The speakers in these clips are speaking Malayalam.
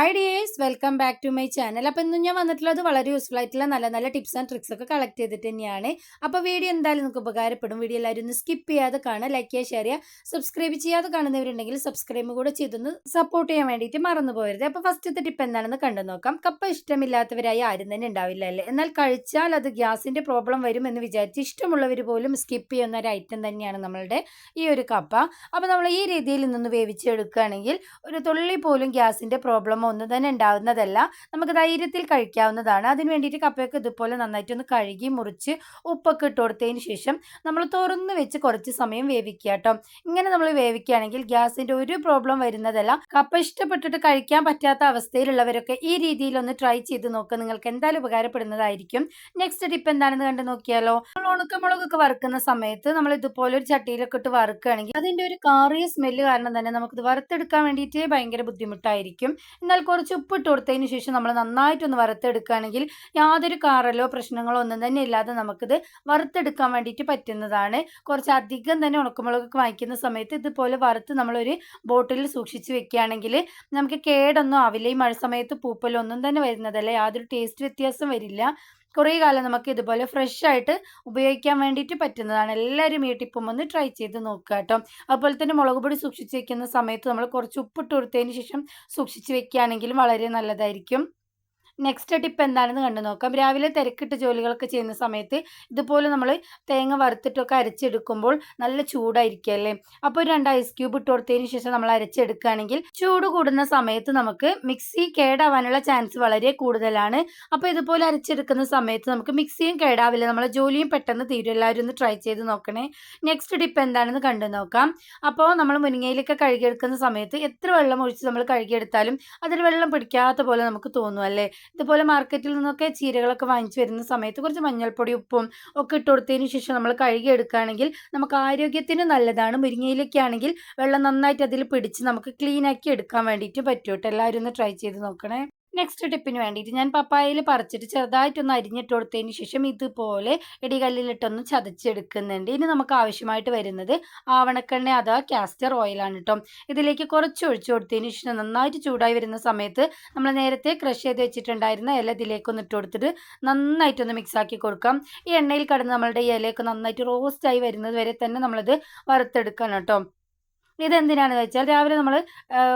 Hi dears welcome back to my channel അപ്പോൾ ഇന്ന് ഞാൻ വന്നിട്ടുള്ളത് വളരെ യൂസ്ഫുൾ ആയിട്ടുള്ള നല്ല നല്ല ടിപ്സ് ആൻഡ് ട്രിക്സ് ഒക്കെ കളക്ട് ചെയ്തിട്ട് തന്നെയാണ്. അപ്പോൾ വീഡിയോ എന്തായാലും നിങ്ങൾക്ക് ഉപകാരപ്പെടും. വീഡിയോ എല്ലാവരും ഒന്ന് സ്കിപ്പ് ചെയ്യാതെ കാണുക ലൈക്ക് ചെയ്യുക ഷെയർ ചെയ്യുക സബ്സ്ക്രൈബ് ചെയ്യാതെ കാണുന്നവരുണ്ടെങ്കിൽ സബ്സ്ക്രൈബ് കൂടെ ചെയ്തൊന്ന് സപ്പോർട്ട് ചെയ്യാൻ വേണ്ടിയിട്ട് മറന്നു പോകരുത്. അപ്പോൾ ഫസ്റ്റത്തെ ടിപ്പ് എന്താണെന്ന് കണ്ടു നോക്കാം. കപ്പ ഇഷ്ടമില്ലാത്തവരായി ആരും തന്നെ ഉണ്ടാവില്ല അല്ലേ? എന്നാൽ കഴിച്ചാൽ അത് ഗ്യാസിന്റെ പ്രോബ്ലം വരും എന്ന് വിചാരിച്ച് ഇഷ്ടമുള്ളവർ പോലും സ്കിപ്പ് ചെയ്യുന്ന ഒരു ഐറ്റം തന്നെയാണ് നമ്മളുടെ ഈ ഒരു കപ്പ. അപ്പോൾ നമ്മൾ ഈ രീതിയിൽ നിന്ന് വേവിച്ചെടുക്കുകയാണെങ്കിൽ ഒരു തുള്ളി പോലും ഗ്യാസിന്റെ പ്രോബ്ലമോ ഒന്നും തന്നെ ഉണ്ടാവുന്നതല്ല. നമുക്ക് ധൈര്യത്തിൽ കഴിക്കാവുന്നതാണ്. അതിന് വേണ്ടിയിട്ട് കപ്പയൊക്കെ ഇതുപോലെ നന്നായിട്ട് ഒന്ന് കഴുകി മുറിച്ച് ഉപ്പൊക്കെ ഇട്ട് കൊടുത്തതിന് ശേഷം നമ്മൾ തുറന്ന് വെച്ച് കുറച്ച് സമയം വേവിക്കുക കേട്ടോ. ഇങ്ങനെ നമ്മൾ വേവിക്കുകയാണെങ്കിൽ ഗ്യാസിന്റെ ഒരു പ്രോബ്ലം വരുന്നതല്ല. കപ്പ ഇഷ്ടപ്പെട്ടിട്ട് കഴിക്കാൻ പറ്റാത്ത അവസ്ഥയിലുള്ളവരൊക്കെ ഈ രീതിയിൽ ഒന്ന് ട്രൈ ചെയ്ത് നോക്കുക നിങ്ങൾക്ക് എന്തായാലും ഉപകാരപ്പെടുന്നതായിരിക്കും. നെക്സ്റ്റ് ടിപ്പ് എന്താണെന്ന് കണ്ട് നോക്കിയാലോ? നമ്മൾ ഉണക്കമുളകൊക്കെ വറുക്കുന്ന സമയത്ത് നമ്മൾ ഇതുപോലെ ഒരു ചട്ടിയിലൊക്കെ ഇട്ട് വറുക്കുകയാണെങ്കിൽ അതിന്റെ ഒരു കാറിയ സ്മെല്ല് കാരണം തന്നെ നമുക്കിത് വറുത്തെടുക്കാൻ വേണ്ടിയിട്ട് ഭയങ്കര ബുദ്ധിമുട്ടായിരിക്കും. എന്നാൽ കുറച്ച് ഉപ്പിട്ട് കൊടുത്തതിന് ശേഷം നമ്മൾ നന്നായിട്ടൊന്ന് വറുത്തെടുക്കുകയാണെങ്കിൽ യാതൊരു കാറലോ പ്രശ്നങ്ങളോ ഒന്നും തന്നെ ഇല്ലാതെ നമുക്കിത് വറുത്തെടുക്കാൻ വേണ്ടിയിട്ട് പറ്റുന്നതാണ്. കുറച്ച് അധികം തന്നെ ഉണക്കമുളകൊക്കെ വാങ്ങിക്കുന്ന സമയത്ത് ഇതുപോലെ വറുത്ത് നമ്മളൊരു ബോട്ടിലിൽ സൂക്ഷിച്ച് വെക്കുകയാണെങ്കിൽ നമുക്ക് കേടൊന്നും ആവില്ല. ഈ മഴ സമയത്ത് പൂപ്പലൊന്നും തന്നെ വരുന്നതല്ല. യാതൊരു ടേസ്റ്റ് വ്യത്യാസം വരില്ല. കുറേ കാലം നമുക്ക് ഇതുപോലെ ഫ്രഷ് ആയിട്ട് ഉപയോഗിക്കാൻ വേണ്ടിയിട്ട് പറ്റുന്നതാണ്. എല്ലാവരും ഈ ടിപ്പും ഒന്ന് ട്രൈ ചെയ്ത് നോക്കുക കേട്ടോ. അതുപോലെ തന്നെ മുളക് പൊടി സൂക്ഷിച്ച് വെക്കുന്ന സമയത്ത് നമ്മൾ കുറച്ച് ഉപ്പിട്ട് കൊടുത്തതിന് ശേഷം സൂക്ഷിച്ച് വെക്കുകയാണെങ്കിലും വളരെ നല്ലതായിരിക്കും. നെക്സ്റ്റ് ടിപ്പ് എന്താണെന്ന് കണ്ടു നോക്കാം. രാവിലെ തിരക്കിട്ട് ജോലികളൊക്കെ ചെയ്യുന്ന സമയത്ത് ഇതുപോലെ നമ്മൾ തേങ്ങ വറുത്തിട്ടൊക്കെ അരച്ചെടുക്കുമ്പോൾ നല്ല ചൂടായിരിക്കും അല്ലേ? അപ്പോൾ രണ്ട് ഐസ് ക്യൂബ് ഇട്ട് കൊടുത്തതിന് ശേഷം നമ്മൾ അരച്ചെടുക്കുകയാണെങ്കിൽ ചൂട് കൂടുന്ന സമയത്ത് നമുക്ക് മിക്സി കേടാവാനുള്ള ചാൻസ് വളരെ കൂടുതലാണ്. അപ്പോൾ ഇതുപോലെ അരച്ചെടുക്കുന്ന സമയത്ത് നമുക്ക് മിക്സിയും കേടാവില്ല. നമ്മളെ ജോലിയും പെട്ടെന്ന് തീരും. എല്ലാവരും ഒന്ന് ട്രൈ ചെയ്ത് നോക്കണേ. നെക്സ്റ്റ് ടിപ്പ് എന്താണെന്ന് കണ്ടു നോക്കാം. അപ്പോൾ നമ്മൾ മുരിങ്ങയിലൊക്കെ കഴുകിയെടുക്കുന്ന സമയത്ത് എത്ര വെള്ളം ഒഴിച്ച് നമ്മൾ കഴുകിയെടുത്താലും അതിൽ വെള്ളം പിടിക്കാത്ത പോലെ നമുക്ക് തോന്നും അല്ലേ? ഇതുപോലെ മാർക്കറ്റിൽ നിന്നൊക്കെ ചീരകളൊക്കെ വാങ്ങിച്ചു വരുന്ന സമയത്ത് കുറച്ച് മഞ്ഞൾപ്പൊടി ഉപ്പും ഒക്കെ ഇട്ട് കൊടുത്തതിന് ശേഷം നമ്മൾ കഴുകി എടുക്കുകയാണെങ്കിൽ നമുക്ക് ആരോഗ്യത്തിന് നല്ലതാണ്. മുരിങ്ങയിലൊക്കെ ആണെങ്കിൽ വെള്ളം നന്നായിട്ട് അതിൽ പിടിച്ച് നമുക്ക് ക്ലീൻ ആക്കി എടുക്കാൻ വേണ്ടിയിട്ട് പറ്റും കേട്ടോ. എല്ലാവരും ഒന്ന് ട്രൈ ചെയ്ത് നോക്കണേ. നെക്സ്റ്റ് ടിപ്പിന് വേണ്ടിയിട്ട് ഞാൻ പപ്പായയിൽ പറിച്ചിട്ട് ചെറുതായിട്ടൊന്ന് അരിഞ്ഞിട്ട് കൊടുത്തതിന് ശേഷം ഇതുപോലെ ഇടികല്ലിലിട്ടൊന്ന് ചതച്ചെടുക്കുന്നുണ്ട്. ഇനി നമുക്ക് ആവശ്യമായിട്ട് വരുന്നത് ആവണക്കെണ്ണ അഥവാ കാസ്റ്റർ ഓയിലാണ് കേട്ടോ ഇതിലേക്ക് കുറച്ച് ഒഴിച്ചു കൊടുത്തതിന് ശേഷം നന്നായിട്ട് ചൂടായി വരുന്ന സമയത്ത് നമ്മൾ നേരത്തെ ക്രഷ് ചെയ്ത് വെച്ചിട്ടുണ്ടായിരുന്ന ഇല ഇതിലേക്കൊന്ന് ഇട്ട് കൊടുത്തിട്ട് നന്നായിട്ടൊന്ന് മിക്സാക്കി കൊടുക്കാം. ഈ എണ്ണയിൽ കടന്ന് നമ്മളുടെ ഇലയൊക്കെ നന്നായിട്ട് റോസ്റ്റായി വരുന്നത് വരെ തന്നെ നമ്മളത് വറുത്തെടുക്കണം കേട്ടോ ഇതെന്തിനാണെന്ന് വെച്ചാൽ രാവിലെ നമ്മൾ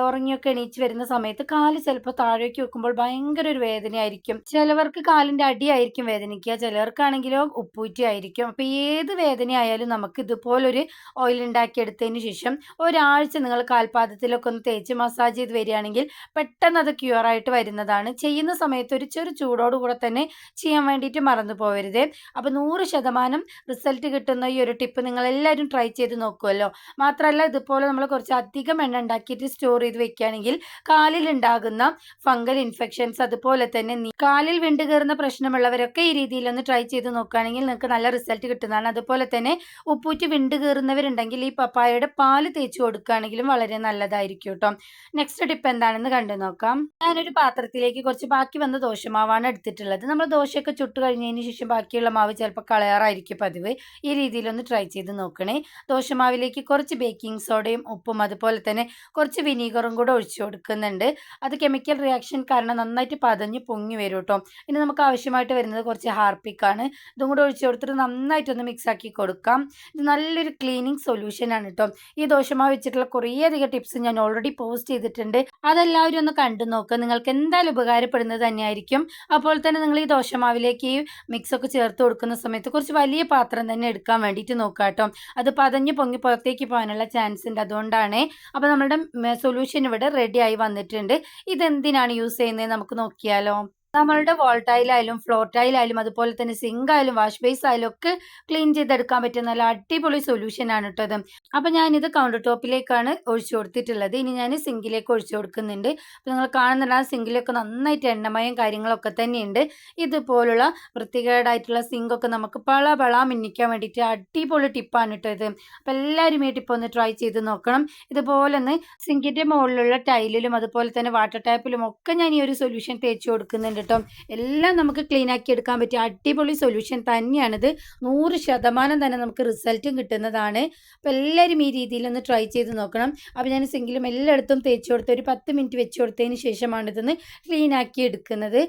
ഉറങ്ങിയൊക്കെ എണീച്ച് വരുന്ന സമയത്ത് കാൽ ചിലപ്പോൾ താഴേക്ക് വെക്കുമ്പോൾ ഭയങ്കര ഒരു വേദനയായിരിക്കും. ചിലവർക്ക് കാലിന്റെ അടിയായിരിക്കും വേദനിക്കുക. ചിലവർക്കാണെങ്കിലോ ഉപ്പൂറ്റി ആയിരിക്കും. അപ്പോൾ ഏത് വേദനയായാലും നമുക്ക് ഇതുപോലൊരു ഓയിൽ ഉണ്ടാക്കിയെടുത്തതിന് ശേഷം ഒരാഴ്ച നിങ്ങൾ കാൽപാദത്തിലൊക്കെ ഒന്ന് തേച്ച് മസാജ് ചെയ്ത് വരികയാണെങ്കിൽ പെട്ടെന്ന് അത് ക്യൂറായിട്ട് വരുന്നതാണ്. ചെയ്യുന്ന സമയത്ത് ഒരു ചെറു ചൂടോടുകൂടെ തന്നെ ചെയ്യാൻ വേണ്ടിയിട്ട് മറന്നു പോകരുത് അപ്പോൾ നൂറ് ശതമാനം റിസൾട്ട് കിട്ടുന്ന ഈ ഒരു ടിപ്പ് നിങ്ങൾ എല്ലാവരും ട്രൈ ചെയ്ത് നോക്കുമല്ലോ മാത്രമല്ല ഇതുപോലെ നമ്മൾ കുറച്ച് അധികം എണ്ണ ഉണ്ടാക്കിയിട്ട് സ്റ്റോർ ചെയ്ത് വെക്കുകയാണെങ്കിൽ കാലിൽ ഉണ്ടാകുന്ന ഫംഗൽ ഇൻഫെക്ഷൻസ് അതുപോലെ തന്നെ കാലിൽ വിണ്ടു കയറുന്ന പ്രശ്നമുള്ളവരൊക്കെ ഈ രീതിയിൽ ഒന്ന് ട്രൈ ചെയ്ത് നോക്കുകയാണെങ്കിൽ നിങ്ങൾക്ക് നല്ല റിസൾട്ട് കിട്ടുന്നതാണ്. അതുപോലെ തന്നെ ഉപ്പൂറ്റി വിണ്ട് കയറുന്നവരുണ്ടെങ്കിൽ ഈ പപ്പായയുടെ പാൽ തേച്ച് കൊടുക്കുകയാണെങ്കിലും വളരെ നല്ലതായിരിക്കും കേട്ടോ. നെക്സ്റ്റ് ടിപ്പ് എന്താണെന്ന് കണ്ടു നോക്കാം. ഞാനൊരു പാത്രത്തിലേക്ക് കുറച്ച് ബാക്കി വന്ന ദോശമാവാണ് എടുത്തിട്ടുള്ളത്. നമ്മൾ ദോശയൊക്കെ ചുട്ട് കഴിഞ്ഞതിന് ശേഷം ബാക്കിയുള്ള മാവ് ചിലപ്പോൾ കളയാറായിരിക്കും പതിവ്. ഈ രീതിയിലൊന്ന് ട്രൈ ചെയ്ത് നോക്കണേ. ദോശമാവിലേക്ക് കുറച്ച് ബേക്കിംഗ് സോഡയും ഉപ്പും അതുപോലെ തന്നെ കുറച്ച് വിനീഗറും കൂടെ ഒഴിച്ചു കൊടുക്കുന്നുണ്ട്. അത് കെമിക്കൽ റിയാക്ഷൻ കാരണം നന്നായിട്ട് പതഞ്ഞ് പൊങ്ങി വരും കേട്ടോ ഇനി നമുക്ക് ആവശ്യമായിട്ട് വരുന്നത് കുറച്ച് ഹാർപ്പിക്കാണ് ഇതും കൂടെ ഒഴിച്ചു കൊടുത്തിട്ട് നന്നായിട്ടൊന്ന് മിക്സ് ആക്കി കൊടുക്കാം. ഇത് നല്ലൊരു ക്ലീനിങ് സൊല്യൂഷനാണ് കേട്ടോ ഈ ദോശമാവ് വെച്ചിട്ടുള്ള കുറേയധികം ടിപ്സ് ഞാൻ ഓൾറെഡി പോസ്റ്റ് ചെയ്തിട്ടുണ്ട്. അതെല്ലാവരും ഒന്ന് കണ്ടു നോക്കുക നിങ്ങൾക്ക് എന്തായാലും ഉപകാരപ്പെടുന്നത് തന്നെയായിരിക്കും. അപ്പോൾ തന്നെ നിങ്ങൾ ഈ ദോശമാവിലേക്ക് ഈ മിക്സ് ഒക്കെ ചേർത്ത് കൊടുക്കുന്ന സമയത്ത് കുറച്ച് വലിയ പാത്രം തന്നെ എടുക്കാൻ വേണ്ടിയിട്ട് നോക്കുക കേട്ടോ അത് പതഞ്ഞ് പൊങ്ങി പുറത്തേക്ക് പോകാനുള്ള ചാൻസ് ഉണ്ട്. അതുകൊണ്ടാണ്. അപ്പോൾ നമ്മളുടെ സൊല്യൂഷൻ ഇവിടെ റെഡി ആയി വന്നിട്ടുണ്ട്. ഇതെന്തിനാണ് യൂസ് ചെയ്യുന്നത്? നമുക്ക് നോക്കിയാലോ. നമ്മളുടെ വോൾ ടൈലായാലും ഫ്ലോർ ടൈലായാലും അതുപോലെ തന്നെ സിങ്ക് ആയാലും വാഷ് ബേസ് ആയാലും ഒക്കെ ക്ലീൻ ചെയ്തെടുക്കാൻ പറ്റിയ നല്ല അടിപൊളി സൊല്യൂഷൻ ആണ് കേട്ടോ ഇത്. അപ്പോൾ ഞാനിത് കൗണ്ടർ ടോപ്പിലേക്കാണ് ഒഴിച്ചു കൊടുത്തിട്ടുള്ളത്. ഇനി ഞാൻ സിങ്കിലേക്ക് ഒഴിച്ചു കൊടുക്കുന്നുണ്ട്. അപ്പോൾ നിങ്ങൾ കാണുന്നുണ്ട് ആ സിങ്കിലൊക്കെ നന്നായിട്ട് എണ്ണമയം കാര്യങ്ങളൊക്കെ തന്നെയുണ്ട്. ഇതുപോലുള്ള വൃത്തികേടായിട്ടുള്ള സിങ്കൊക്കെ നമുക്ക് പള പള മിന്നിക്കാൻ വേണ്ടിയിട്ട് അടിപൊളി ടിപ്പാണ് കേട്ടോ ഇത്. അപ്പോൾ എല്ലാവരും ഈ ടിപ്പ് ഒന്ന് ട്രൈ ചെയ്ത് നോക്കണം. ഇതുപോലെ ഒന്ന് സിങ്കിന്റെ മുകളിലുള്ള ടൈലിലും അതുപോലെ തന്നെ വാട്ടർ ടാപ്പിലും ഒക്കെ ഞാൻ ഈ ഒരു സൊല്യൂഷൻ തേച്ച് കൊടുക്കുന്നുണ്ട് കേട്ടോ. എല്ലാം നമുക്ക് ക്ലീൻ ആക്കി എടുക്കാൻ പറ്റിയ അടിപൊളി സൊല്യൂഷൻ തന്നെയാണിത്. നൂറ് ശതമാനം തന്നെ നമുക്ക് റിസൾട്ടും കിട്ടുന്നതാണ്. അപ്പോൾ എല്ലാവരും ഈ രീതിയിൽ ഒന്ന് ട്രൈ ചെയ്ത് നോക്കണം. അപ്പോൾ ഞാൻ സിങ്കിലും എല്ലായിടത്തും തേച്ച് കൊടുത്ത് ഒരു പത്ത് മിനിറ്റ് വെച്ച് കൊടുത്തതിന് ശേഷമാണ് ഇതൊന്ന് ക്ലീൻ ആക്കി എടുക്കുന്നത്.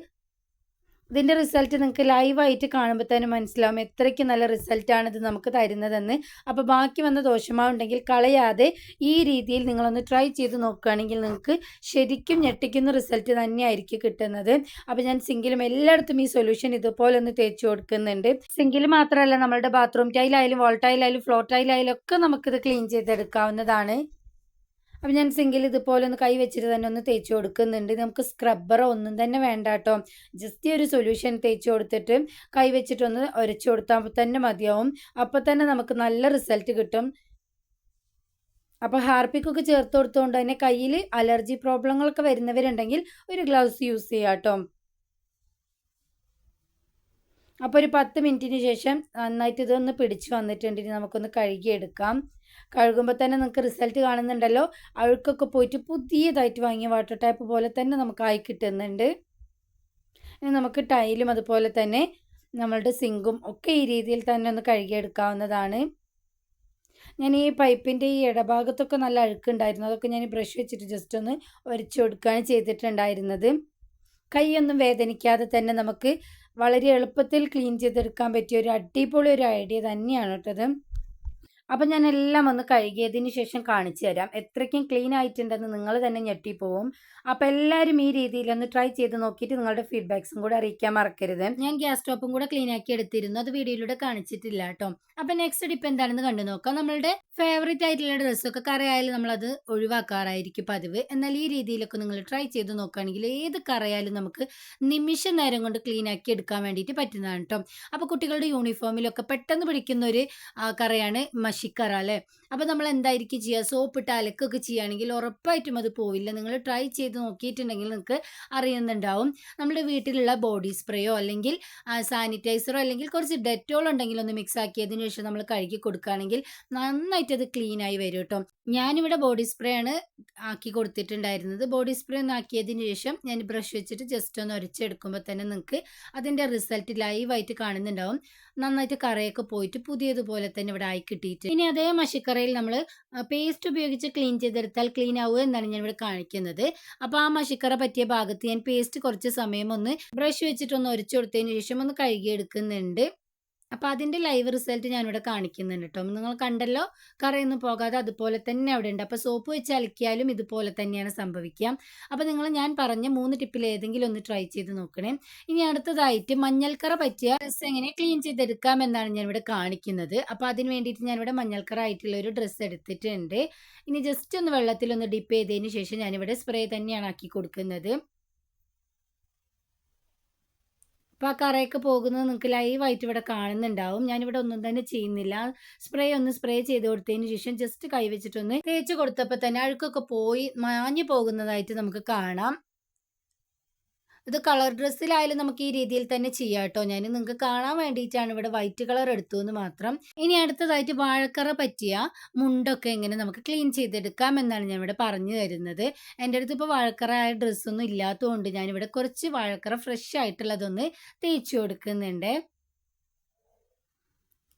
ഇതിന്റെ റിസൾട്ട് നിങ്ങൾക്ക് ലൈവായിട്ട് കാണുമ്പോൾ തന്നെ മനസ്സിലാവും എത്രയ്ക്ക് നല്ല റിസൾട്ടാണ് ഇത് നമുക്ക് തരുന്നതെന്ന്. അപ്പോൾ ബാക്കി വന്ന ദോഷമാവുണ്ടെങ്കിൽ കളയാതെ ഈ രീതിയിൽ നിങ്ങളൊന്ന് ട്രൈ ചെയ്ത് നോക്കുകയാണെങ്കിൽ നിങ്ങൾക്ക് ശരിക്കും ഞെട്ടിക്കുന്ന റിസൾട്ട് തന്നെയായിരിക്കും കിട്ടുന്നത്. അപ്പോൾ ഞാൻ സിങ്കിലും എല്ലായിടത്തും ഈ സൊല്യൂഷൻ ഇതുപോലെ ഒന്ന് തേച്ച് കൊടുക്കുന്നുണ്ട്. സിങ്കിൽ മാത്രമല്ല നമ്മളുടെ ബാത്റൂം ടൈലായാലും വാൾ ടൈലായാലും ഫ്ലോർ ടൈലായാലും ഒക്കെ നമുക്കിത് ക്ലീൻ ചെയ്തെടുക്കാവുന്നതാണ്. അപ്പം ഞാൻ സിങ്കിൽ ഇതുപോലെ ഒന്ന് കൈ വെച്ചിട്ട് തന്നെ ഒന്ന് തേച്ച് കൊടുക്കുന്നുണ്ട്. നമുക്ക് സ്ക്രബ്ബറോ ഒന്നും തന്നെ വേണ്ട കേട്ടോ ജസ്റ്റ് ഒരു സൊല്യൂഷൻ തേച്ച് കൊടുത്തിട്ട് കൈ വെച്ചിട്ടൊന്ന് ഉരച്ചു കൊടുത്താൽ തന്നെ മതിയാവും. അപ്പോൾ തന്നെ നമുക്ക് നല്ല റിസൾട്ട് കിട്ടും. അപ്പോൾ ഹാർപ്പിക്കൊക്കെ ചേർത്ത് കൊടുത്തുകൊണ്ട് തന്നെ കയ്യിൽ അലർജി പ്രോബ്ലങ്ങളൊക്കെ വരുന്നവരുണ്ടെങ്കിൽ ഒരു ഗ്ലൗസ് യൂസ് ചെയ്യാം കേട്ടോ അപ്പോൾ ഒരു പത്ത് മിനിറ്റിന് ശേഷം നന്നായിട്ട് ഇതൊന്ന് പിടിച്ച് വന്നിട്ടുണ്ടെങ്കിൽ നമുക്കൊന്ന് കഴുകിയെടുക്കാം. കഴുകുമ്പോൾ തന്നെ നിങ്ങൾക്ക് റിസൾട്ട് കാണുന്നുണ്ടല്ലോ. അഴുക്കൊക്കെ പോയിട്ട് പുതിയതായിട്ട് വാങ്ങിയ വാട്ടർ ടാപ്പ് പോലെ തന്നെ നമുക്ക് ആയി കിട്ടുന്നുണ്ട്. ഇനി നമുക്ക് ടൈലും അതുപോലെ തന്നെ നമ്മളുടെ സിങ്കും ഒക്കെ ഈ രീതിയിൽ തന്നെ ഒന്ന് കഴുകിയെടുക്കാവുന്നതാണ്. ഞാൻ ഈ പൈപ്പിന്റെ ഈ ഇടഭാഗത്തൊക്കെ നല്ല അഴുക്കുണ്ടായിരുന്നു. അതൊക്കെ ഞാൻ ബ്രഷ് വെച്ചിട്ട് ജസ്റ്റ് ഒന്ന് ഒരച്ചു കൊടുക്കുകയാണ് ചെയ്തിട്ടുണ്ടായിരുന്നത്. കൈയൊന്നും വേദനിക്കാതെ തന്നെ നമുക്ക് വളരെ എളുപ്പത്തിൽ ക്ലീൻ ചെയ്തെടുക്കാൻ പറ്റിയ ഒരു അടിപൊളി ഒരു ഐഡിയ തന്നെയാണ് കേട്ടത്. അപ്പം ഞാൻ എല്ലാം ഒന്ന് കഴുകിയതിന് ശേഷം കാണിച്ചു തരാം. എത്രയ്ക്കും ക്ലീൻ ആയിട്ടുണ്ടെന്ന് നിങ്ങൾ തന്നെ ഞെട്ടിപ്പോവും. അപ്പോൾ എല്ലാവരും ഈ രീതിയിൽ ഒന്ന് ട്രൈ ചെയ്ത് നോക്കിയിട്ട് നിങ്ങളുടെ ഫീഡ്ബാക്സും കൂടെ അറിയിക്കാൻ മറക്കരുത്. ഞാൻ ഗ്യാസ് സ്റ്റോപ്പും കൂടെ ക്ലീൻ ആക്കി എടുത്തിരുന്നു. അത് വീഡിയോയിലൂടെ കാണിച്ചിട്ടില്ല കേട്ടോ. അപ്പം നെക്സ്റ്റ് ഡിപ്പ് എന്താണെന്ന് കണ്ടു നോക്കാം. നമ്മളുടെ ഫേവറേറ്റ് ആയിട്ടുള്ള ഡ്രസ്സൊക്കെ കറയായാലും നമ്മളത് ഒഴിവാക്കാറായിരിക്കും പതിവ്. എന്നാൽ ഈ രീതിയിലൊക്കെ നിങ്ങൾ ട്രൈ ചെയ്ത് നോക്കുകയാണെങ്കിൽ ഏത് കറയായാലും നമുക്ക് നിമിഷ നേരം കൊണ്ട് ക്ലീൻ ആക്കി എടുക്കാൻ വേണ്ടിയിട്ട് പറ്റുന്നതാണ് കേട്ടോ. അപ്പോൾ കുട്ടികളുടെ യൂണിഫോമിലൊക്കെ പെട്ടെന്ന് പിടിക്കുന്ന ഒരു കറയാണ് മഷിക്കറ അല്ലേ അപ്പോൾ നമ്മൾ എന്തായിരിക്കും ചെയ്യുക സോപ്പിട്ട് അലക്കൊക്കെ ചെയ്യുകയാണെങ്കിൽ ഉറപ്പായിട്ടും അത് പോവില്ല. നിങ്ങൾ ട്രൈ ചെയ്ത് നോക്കിയിട്ടുണ്ടെങ്കിൽ നിങ്ങൾക്ക് അറിയുന്നുണ്ടാവും. നമ്മുടെ വീട്ടിലുള്ള ബോഡി സ്പ്രേയോ അല്ലെങ്കിൽ സാനിറ്റൈസറോ അല്ലെങ്കിൽ കുറച്ച് ഡെറ്റോൾ ഉണ്ടെങ്കിൽ ഒന്ന് മിക്സ് ആക്കിയതിന് ശേഷം നമ്മൾ കഴുകി കൊടുക്കുകയാണെങ്കിൽ നന്നായിട്ട് അത് ക്ലീൻ ആയി വരും കേട്ടോ. ഞാനിവിടെ ബോഡി സ്പ്രേ ആണ് ആക്കി കൊടുത്തിട്ടുണ്ടായിരുന്നത്. ബോഡി സ്പ്രേ ഒന്ന് ആക്കിയതിന് ശേഷം ഞാൻ ബ്രഷ് വെച്ചിട്ട് ജസ്റ്റ് ഒന്ന് ഉരച്ചെടുക്കുമ്പോൾ തന്നെ നിങ്ങൾക്ക് അതിന്റെ റിസൾട്ട് ലൈവായിട്ട് കാണുന്നുണ്ടാവും. നന്നായിട്ട് കറയൊക്കെ പോയിട്ട് പുതിയതുപോലെ തന്നെ ഇവിടെ ആയി കിട്ടിയിട്ട് ഇനി അതേ മഷിക്കറയിൽ നമ്മൾ പേസ്റ്റ് ഉപയോഗിച്ച് ക്ലീൻ ചെയ്തെടുത്താൽ ക്ലീൻ ആവുക എന്നാണ് ഞാൻ ഇവിടെ കാണിക്കുന്നത്. അപ്പോൾ ആ മഷിക്കറ പറ്റിയ ഭാഗത്ത് ഞാൻ പേസ്റ്റ് കുറച്ച് സമയം ഒന്ന് ബ്രഷ് വെച്ചിട്ടൊന്ന് ഉരച്ചു കൊടുത്തതിന് ശേഷം ഒന്ന് കഴുകിയെടുക്കുന്നുണ്ട്. അപ്പോൾ അതിന്റെ ലൈവ് റിസൾട്ട് ഞാനിവിടെ കാണിക്കുന്നുണ്ട് കേട്ടോ നിങ്ങൾ കണ്ടല്ലോ കറയൊന്നും പോകാതെ അതുപോലെ തന്നെ അവിടെ ഉണ്ട്. അപ്പോൾ സോപ്പ് വെച്ച് അലക്കിയാലും ഇതുപോലെ തന്നെയാണ് സംഭവിക്കുക. അപ്പോൾ നിങ്ങൾ ഞാൻ പറഞ്ഞ മൂന്ന് ടിപ്പിൽ ഏതെങ്കിലും ഒന്ന് ട്രൈ ചെയ്ത് നോക്കണേ. ഇനി അടുത്തതായിട്ട് മഞ്ഞൾക്കറ പറ്റിയ ഡ്രസ്സ് എങ്ങനെ ക്ലീൻ ചെയ്തെടുക്കാം എന്നാണ് ഞാൻ ഇവിടെ കാണിക്കുന്നത്. അപ്പോൾ അതിന് വേണ്ടിയിട്ട് ഞാനിവിടെ മഞ്ഞൾക്കറ ആയിട്ടുള്ള ഒരു ഡ്രസ്സ് എടുത്തിട്ടുണ്ട്. ഇനി ജസ്റ്റ് ഒന്ന് വെള്ളത്തിൽ ഒന്ന് ഡിപ്പ് ചെയ്തതിന് ശേഷം ഞാനിവിടെ സ്പ്രേ തന്നെയാണ് ആക്കി കൊടുക്കുന്നത്. അപ്പോൾ ആ കറയൊക്കെ പോകുന്നത് നിങ്ങൾക്ക് ലൈവായിട്ട് ഇവിടെ കാണുന്നുണ്ടാവും. ഞാനിവിടെ ഒന്നും തന്നെ ചെയ്യുന്നില്ല. സ്പ്രേ ഒന്ന് സ്പ്രേ ചെയ്ത് കൊടുത്തതിന് ശേഷം ജസ്റ്റ് കൈവച്ചിട്ടൊന്ന് തേച്ച് കൊടുത്തപ്പോൾ തന്നെ അഴുക്കൊക്കെ പോയി മാഞ്ഞു പോകുന്നതായിട്ട് നമുക്ക് കാണാം. ഇത് കളർ ഡ്രസ്സിലായാലും നമുക്ക് ഈ രീതിയിൽ തന്നെ ചെയ്യാം കേട്ടോ. ഞാൻ നിങ്ങൾക്ക് കാണാൻ വേണ്ടിയിട്ടാണ് ഇവിടെ വൈറ്റ് കളർ എടുത്തു എന്ന് മാത്രം. ഇനി അടുത്തതായിട്ട് വാഴക്കറ പറ്റിയ മുണ്ടൊക്കെ എങ്ങനെ നമുക്ക് ക്ലീൻ ചെയ്തെടുക്കാം എന്നാണ് ഞാൻ ഇവിടെ പറഞ്ഞു തരുന്നത്. എന്റെ അടുത്ത് ഇപ്പോൾ വാഴക്കറ ആയ ഡ്രസ്സൊന്നും ഇല്ലാത്തതുകൊണ്ട് ഞാനിവിടെ കുറച്ച് വാഴക്കറ ഫ്രഷ് ആയിട്ടുള്ളതൊന്ന് തേച്ചു കൊടുക്കുന്നുണ്ട്.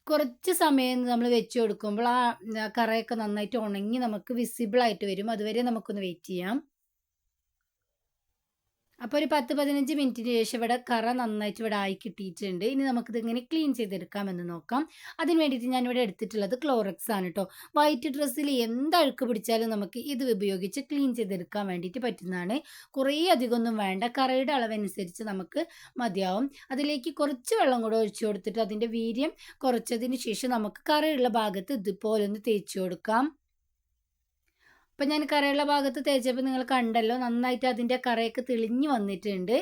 കുറച്ച് സമയം നമ്മൾ വെച്ച് കൊടുക്കുമ്പോൾ ആ കറയൊക്കെ നന്നായിട്ട് ഉണങ്ങി നമുക്ക് വിസിബിൾ ആയിട്ട് വരും. അതുവരെ നമുക്കൊന്ന് വെയിറ്റ് ചെയ്യാം. അപ്പോൾ ഒരു പത്ത് പതിനഞ്ച് മിനിറ്റിന് ശേഷം ഇവിടെ കറ നന്നായിട്ട് ഇവിടെ ആയി കിട്ടിയിട്ടുണ്ട്. ഇനി നമുക്കിത് ഇങ്ങനെ ക്ലീൻ ചെയ്തെടുക്കാമെന്ന് നോക്കാം. അതിന് വേണ്ടിയിട്ട് ഞാനിവിടെ എടുത്തിട്ടുള്ളത് ക്ലോറക്സ് ആണ് കേട്ടോ വൈറ്റ് ഡ്രസ്സിൽ എന്ത് അഴുക്ക് പിടിച്ചാലും നമുക്ക് ഇത് ഉപയോഗിച്ച് ക്ലീൻ ചെയ്തെടുക്കാൻ വേണ്ടിയിട്ട് പറ്റുന്നതാണ്. കുറേ അധികമൊന്നും വേണ്ട. കറയുടെ അളവനുസരിച്ച് നമുക്ക് മതിയാവും. അതിലേക്ക് കുറച്ച് വെള്ളം കൂടെ ഒഴിച്ചു കൊടുത്തിട്ട് അതിന്റെ വീര്യം കുറച്ചതിന് ശേഷം നമുക്ക് കറയുള്ള ഭാഗത്ത് ഇതുപോലെ ഒന്ന് തേച്ച് കൊടുക്കാം. അപ്പം ഞാൻ കറയുള്ള ഭാഗത്ത് തേച്ചപ്പോൾ നിങ്ങൾ കണ്ടല്ലോ നന്നായിട്ട് അതിന്റെ കറയൊക്കെ തെളിഞ്ഞു വന്നിട്ടുണ്ട്.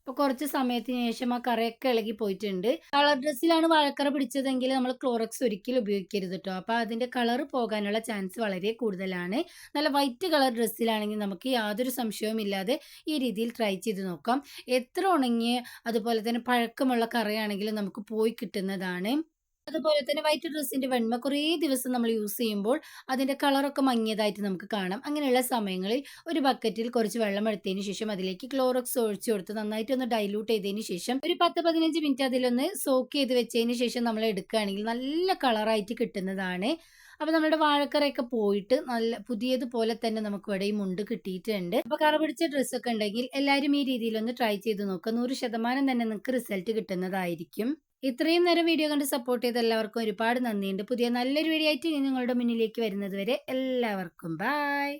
അപ്പോൾ കുറച്ച് സമയത്തിന് ശേഷം ആ കറയൊക്കെ ഇളകി പോയിട്ടുണ്ട്. കളർ ഡ്രസ്സിലാണ് വാഴക്കറ പിടിച്ചതെങ്കിൽ നമ്മൾ ക്ലോറക്സ് ഒരിക്കലും ഉപയോഗിക്കരുത് കേട്ടോ അപ്പോൾ അതിന്റെ കളർ പോകാനുള്ള ചാൻസ് വളരെ കൂടുതലാണ്. നല്ല വൈറ്റ് കളർ ഡ്രസ്സിലാണെങ്കിൽ നമുക്ക് യാതൊരു സംശയവും ഇല്ലാതെ ഈ രീതിയിൽ ട്രൈ ചെയ്ത് നോക്കാം. എത്ര ഉണങ്ങിയ അതുപോലെ തന്നെ പഴക്കമുള്ള കറയാണെങ്കിലും നമുക്ക് പോയി കിട്ടുന്നതാണ്. അതുപോലെ തന്നെ വൈറ്റ് ഡ്രസ്സിന്റെ വെണ്മ കുറേ ദിവസം നമ്മൾ യൂസ് ചെയ്യുമ്പോൾ അതിന്റെ കളറൊക്കെ മങ്ങിയതായിട്ട് നമുക്ക് കാണാം. അങ്ങനെയുള്ള സമയങ്ങളിൽ ഒരു ബക്കറ്റിൽ കുറച്ച് വെള്ളം എടുത്തതിന് ശേഷം അതിലേക്ക് ക്ലോറോക്സ് ഒഴിച്ചു കൊടുത്ത് നന്നായിട്ട് ഒന്ന് ഡൈലൂട്ട് ചെയ്തതിന് ശേഷം ഒരു പത്ത് പതിനഞ്ച് മിനിറ്റ് അതിലൊന്ന് സോക്ക് ചെയ്ത് വെച്ചതിന് ശേഷം നമ്മൾ എടുക്കുകയാണെങ്കിൽ നല്ല കളറായിട്ട് കിട്ടുന്നതാണ്. അപ്പൊ നമ്മുടെ വാഴക്കറയൊക്കെ പോയിട്ട് നല്ല പുതിയതുപോലെ തന്നെ നമുക്ക് ഇവിടെ ഈ മുണ്ട് കിട്ടിയിട്ടുണ്ട്. അപ്പൊ കറ പിടിച്ച ഡ്രസ്സ് ഒക്കെ ഉണ്ടെങ്കിൽ എല്ലാവരും ഈ രീതിയിലൊന്ന് ട്രൈ ചെയ്ത് നോക്കുക നൂറ് ശതമാനം തന്നെ നിങ്ങൾക്ക് റിസൾട്ട് കിട്ടുന്നതായിരിക്കും. ഇത്രയും നേരം വീഡിയോ കണ്ട് സപ്പോർട്ട് ചെയ്ത എല്ലാവർക്കും ഒരുപാട് നന്ദിയുണ്ട്. പുതിയ നല്ലൊരു വീഡിയോ ആയിട്ട് ഇനി നിങ്ങളുടെ മുന്നിലേക്ക് വരുന്നത് വരെ എല്ലാവർക്കും ബൈ